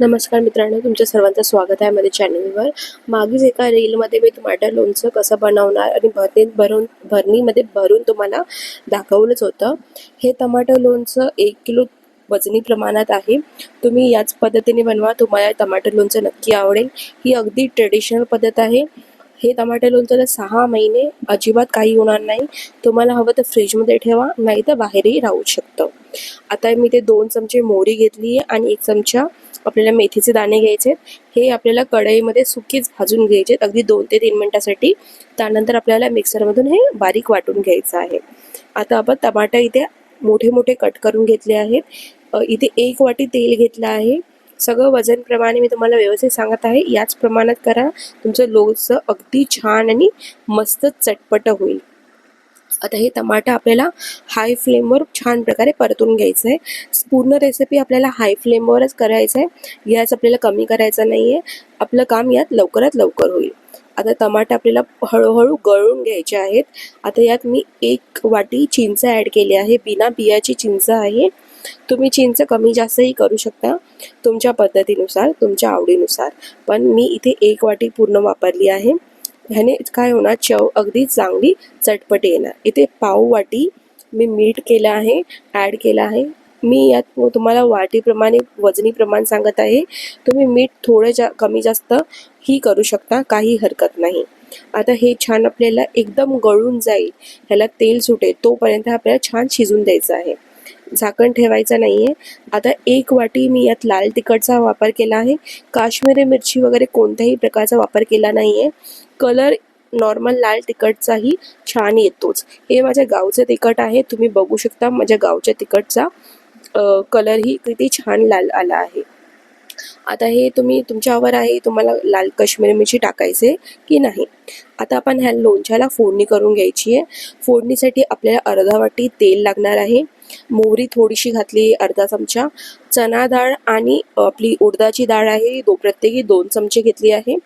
नमस्कार मित्रांनो तुमच्या सर्वांचं स्वागत आहे माझ्या चॅनलवर मागील एका रीलमध्ये मी टमाटर लोणचं कसं बनवणार आणि भरणीत भरून भरणीमध्ये भरून तुम्हाला दाखवलंच होतं. हे टमाटर लोणचं एक किलो वजनी प्रमाणात आहे. तुम्ही याच पद्धतीने बनवा तुम्हाला टमाटर लोणचं नक्की आवडेल. ही अगदी ट्रेडिशनल पद्धत आहे. हे टमाटे लोणच्याला सहा महिने अजिबात काही होणार नाही. तुम्हाला हवं तर फ्रीजमध्ये ठेवा नाही तर बाहेरही राहू शकतं. आता मी ते दोन चमचे मोहरी घेतली आहे आणि एक चमचा आपल्याला मेथीचे दाणे घ्यायचे हे आपल्याला कढईमध्ये सुकीच भाजून घ्यायचे अगदी दोन ते तीन मिनटासाठी. त्यानंतर आपल्याला मिक्सरमधून हे बारीक वाटून घ्यायचं आहे. आता आपण टमाटा इथे मोठे मोठे कट करून घेतले आहेत. इथे एक वाटी तेल घेतलं आहे. सगळं वजनप्रमाणे मी तुम्हाला व्यवस्थित सांगत आहे. याच प्रमाणात करा. तुमचं लोणचं अगदी छान आणि मस्त चटपट होईल. आता हे टमाटा आपल्याला हाय फ्लेमवर छान प्रकारे परतून घ्यायचं आहे पूर्ण रेसिपी आपल्याला हाय फ्लेमवरच करायचं आहे गॅस आपल्याला कमी करायचा नाही आहे आपलं काम यात लवकरात लवकर होईल. आता टमाटे आपल्याला हळूहळू गळून घ्यायचे आहेत. आता यात मी एक वाटी चिंच ॲड केली आहे. बिना बियाची चिंच आहे. तुम्ही चिंच कमी जास्तही करू शकता तुमच्या पद्धतीनुसार तुमच्या आवडीनुसार. पण मी इथे एक वाटी पूर्ण वापरली आहे. ह्याने काय होणार? चव अगदी चांगली चटपटी येणार. इथे पाव वाटी मी मीठ केलं आहे ॲड केलं आहे. मी यात तुम्हाला वाटीप्रमाणे वजनी प्रमाण सांगत आहे. तुम्ही मीठ थोडं जा कमी जास्त ही करू शकता काही हरकत नाही. आता हे छान आपल्याला एकदम गळून जाईल. ह्याला तेल सुटेल तोपर्यंत आपल्याला छान शिजून द्यायचं आहे. झाकण ठेवायचं नाही आहे आता एक वाटी मी यात लाल तिखटचा वापर केला आहे. काश्मीरी मिरची वगैरे कोणत्याही प्रकारचा वापर केला नाही आहे कलर नॉर्मल लाल तिखटचाही छान येतोच. हे माझ्या गावचं तिखट आहे. तुम्ही बघू शकता माझ्या गावच्या तिखटचा. कलरही किती छान लाल आला आहे. आता हे तुम्ही तुमच्यावर आहे तुम्हाला लाल काश्मीरी मिरची टाकायचे की नाही? आता आपण ह्या लोणच्याला फोडणी करून घ्यायची आहे. फोडणीसाठी आपल्याला अर्धा वाटी तेल लागणार आहे. मोहरी थोडीशी घातली अर्धा चमचा. चना डाळ आणि आपली उडदाची डाळ आहे दो प्रत्येकी दोन चमचे घेतली आहे.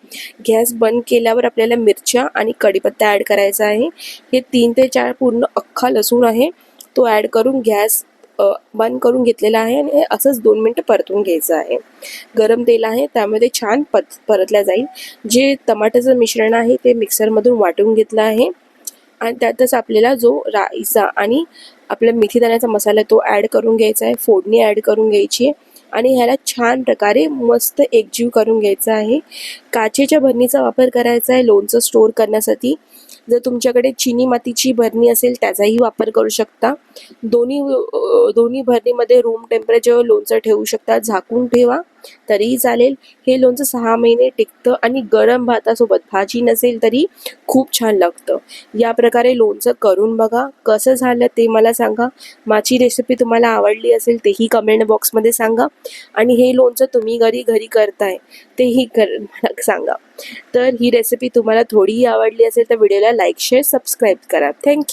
गॅस बंद केल्यावर आपल्याला मिरच्या आणि कढीपत्ता ॲड करायचा आहे. हे तीन ते चार पूर्ण अख्खा लसूण आहे. तो ॲड करून गॅस बंद करून घेतलेलं आहे आणि हे असंच दोन मिनटं परतून घ्यायचं आहे. गरम तेल आहे त्यामध्ये छान पत परतल्या जाईल. जे टमाट्याचं मिश्रण आहे ते मिक्सरमधून वाटून घेतलं आहे. आणि त्यातच आपल्याला जो राईचा आणि आपला मेथी दाण्याचा मसाला तो ॲड करून घ्यायचा आहे फोडणी ॲड करून घ्यायची आहे. आणि ह्याला छान प्रकारे मस्त एकजीव करून घ्यायचा आहे. काचेच्या भरणीचा वापर करायचा आहे लोणचं स्टोर करण्यासाठी. जर तुमच्याकडे चिनी मातीची भरणी असेल त्याचाही वापर करू शकता. दोन्ही दोन्ही भरणीमध्ये रूम टेम्परेचर लोणचं ठेवू शकता. झाकून ठेवा. तरीही चालेल. हे लोणचं सहा महिने टिकतं आणि गरम भातासोबत भाजी नसेल तरी खूप छान लागतं. या प्रकारे लोणचं करून बघा. कसं झालं ते मला सांगा. माझी रेसिपी तुम्हाला आवडली असेल तेही कमेंट बॉक्समध्ये सांगा. आणि हे लोणचं तुम्ही घरी घरी करताय तेही कर मला सांगा. तर ही रेसिपी तुम्हाला थोडीही आवडली असेल तर व्हिडिओला लाईक शेअर सबस्क्राईब करा. Thank you